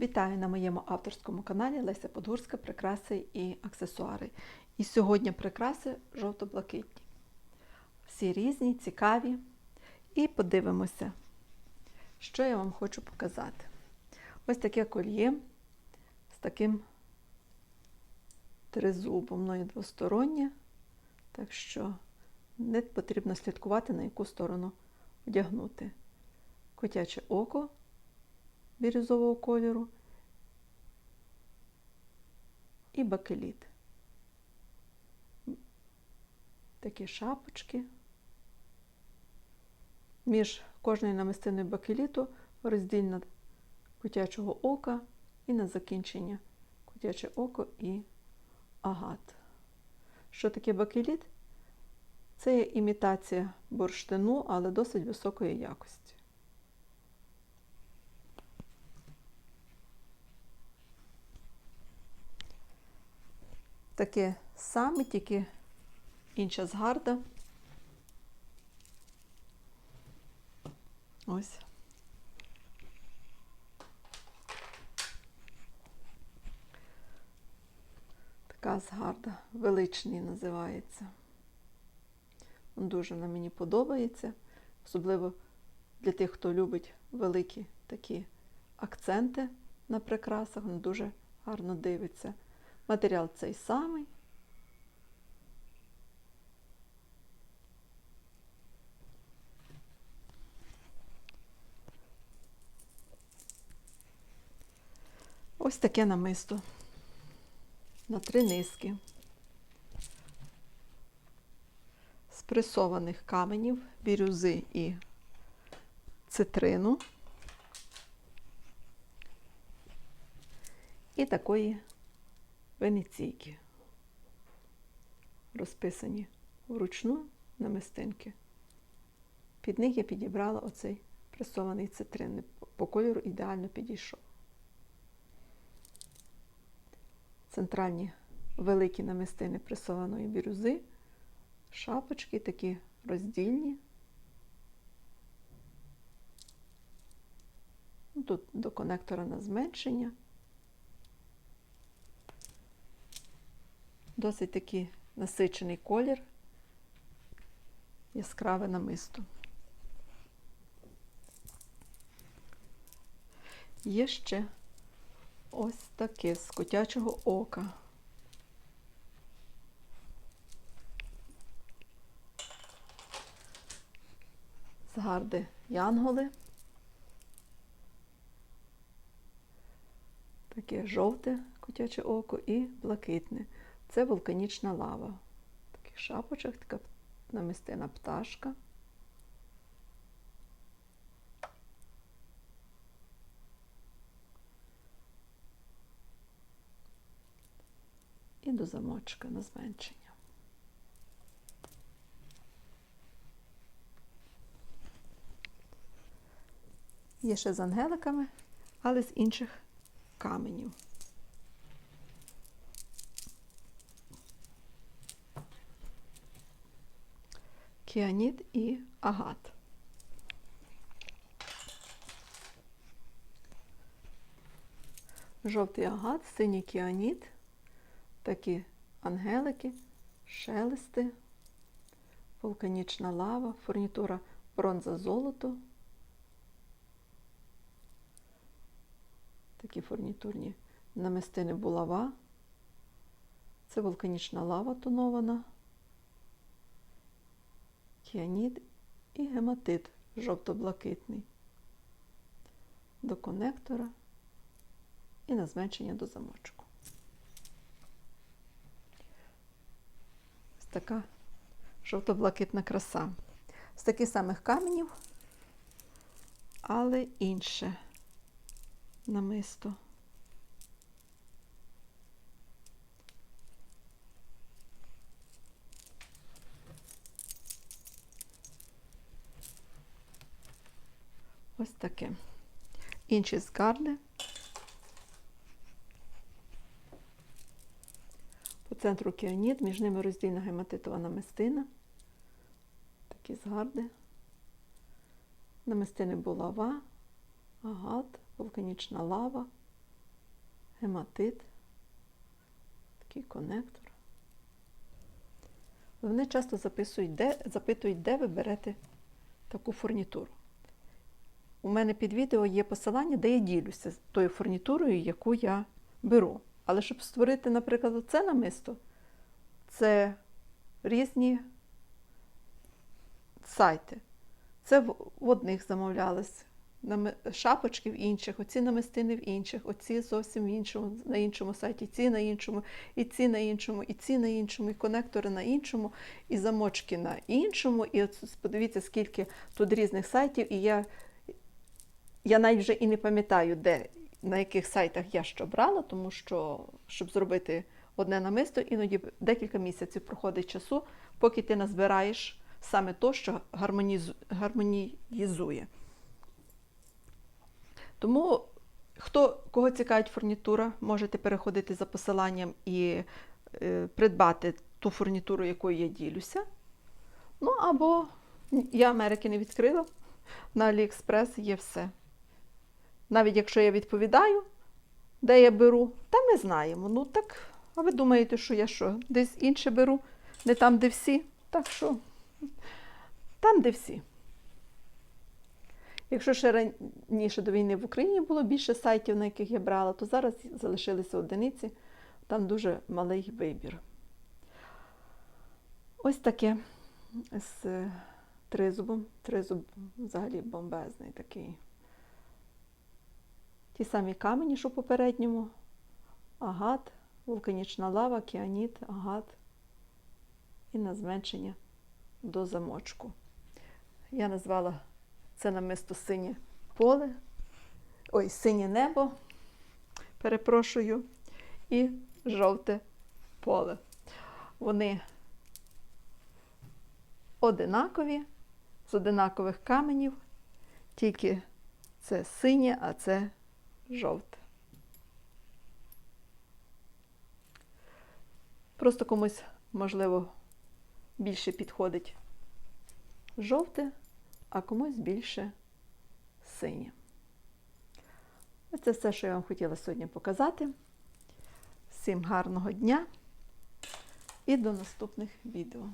Вітаю на моєму авторському каналі Леся Подгурська Прикраси і аксесуари. І сьогодні прикраси жовто-блакитні. Всі різні, цікаві. І подивимося, що я вам хочу показати. Ось таке кольє з таким тризубом, воно є двостороннє, так що не потрібно слідкувати, на яку сторону одягнути. Котяче око бірюзового кольору і бакеліт. Такі шапочки. Між кожною намистиною бакеліту роздільна котячого ока і на закінчення котяче око і агат. Що таке бакеліт? Це є імітація бурштину, але досить високої якості. Таке саме, тільки інша згарда. Ось. Така згарда, величний називається. Дуже вона мені подобається, особливо для тих, хто любить великі такі акценти на прикрасах, він дуже гарно дивиться. Матеріал цей самий. Ось таке намисто на три низки. З пресованих каменів, бірюзи і цитрину. І такої венеційки, розписані вручну намистинки. Під них я підібрала оцей пресований цитрин. По кольору ідеально підійшов. Центральні великі намистини пресованої бірюзи, шапочки такі роздільні. Тут до конектора на зменшення. Досить такий насичений колір, яскраве намисто. Є ще ось таке з котячого ока. Згарди янголи. Таке жовте котяче око і блакитне. Це вулканічна лава. В таких шапочок, така намистина пташка. І до замочка на зменшення. Є ще з ангеликами, але з інших каменів. Кіаніт і агат. Жовтий агат, синій кіаніт, такі ангелики, шелести, вулканічна лава, фурнітура бронза золото. Такі фурнітурні намистини булава. Це вулканічна лава тонована кіанід і гематит жовто-блакитний до конектора і на зменшення до замочку. Ось така жовто-блакитна краса. З таких самих каменів, але інше намисто. Ось таке. Інші згарди. По центру кіаніт, між ними роздільна гематитова намистина. Такі згарди. Намистини булава, агат, вулканічна лава, гематит, такий конектор. Вони часто записують, де, запитують, де ви берете таку фурнітуру. У мене під відео є посилання, де я ділюся тою фурнітурою, яку я беру. Але щоб створити, наприклад, це намисто, це різні сайти. Це в одних замовлялось, шапочки в інших, оці намистини в інших, оці зовсім в іншому, на іншому сайті, ці на іншому, і ці на іншому, і ці на іншому, і конектори на іншому, і замочки на іншому. І от подивіться, скільки тут різних сайтів, і я, я навіть вже і не пам'ятаю, де, на яких сайтах я що брала, тому що, щоб зробити одне намисто, іноді декілька місяців проходить часу, поки ти назбираєш саме то, що гармонізу- гармоніїзує. Тому, хто кого цікавить фурнітура, можете переходити за посиланням і е, придбати ту фурнітуру, якою я ділюся. Ну або я Америки не відкрила. На AliExpress є все. Навіть якщо я відповідаю, де я беру, та ми знаємо. Ну так, а ви думаєте, що я що? Десь інше беру, не там, де всі. Так що там, де всі. Якщо ще раніше до війни в Україні було більше сайтів, на яких я брала, то зараз залишилися одиниці, там дуже малий вибір. Ось таке з тризубом. Тризуб взагалі бомбезний такий. Ті самі камені, що попередньому. Агат, вулканічна лава, кіаніт, агат і на зменшення до замочку. Я назвала це намисто синє поле, ой, синє небо, перепрошую, і жовте поле. Вони одинакові, з одинакових каменів, тільки це синє, а це жовте. Просто комусь, можливо, більше підходить жовте, а комусь більше синє. Оце все, що я вам хотіла сьогодні показати. Всім гарного дня і до наступних відео.